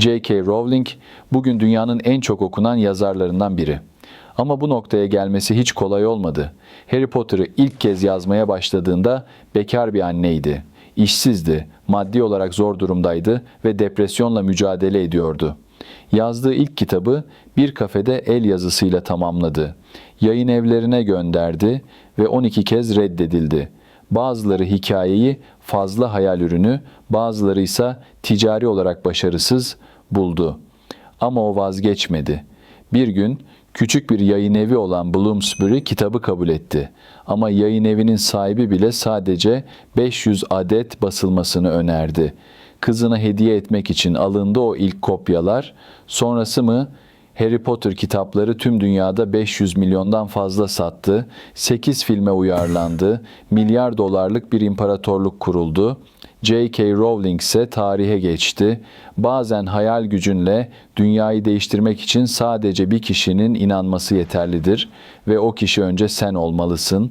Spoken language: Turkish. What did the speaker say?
J.K. Rowling bugün dünyanın en çok okunan yazarlarından biri. Ama bu noktaya gelmesi hiç kolay olmadı. Harry Potter'ı ilk kez yazmaya başladığında bekar bir anneydi. İşsizdi, maddi olarak zor durumdaydı ve depresyonla mücadele ediyordu. Yazdığı ilk kitabı bir kafede el yazısıyla tamamladı. Yayın evlerine gönderdi ve 12 kez reddedildi. Bazıları hikayeyi fazla hayal ürünü, bazıları ise ticari olarak başarısız buldu. Ama o vazgeçmedi. Bir gün küçük bir yayın evi olan Bloomsbury kitabı kabul etti. Ama yayın evinin sahibi bile sadece 500 adet basılmasını önerdi. Kızına hediye etmek için alındı o ilk kopyalar. Sonrası mı Harry Potter kitapları tüm dünyada 500 milyondan fazla sattı. 8 filme uyarlandı. Milyar dolarlık bir imparatorluk kuruldu. J.K. Rowling ise tarihe geçti. Bazen hayal gücünle dünyayı değiştirmek için sadece bir kişinin inanması yeterlidir ve o kişi önce sen olmalısın.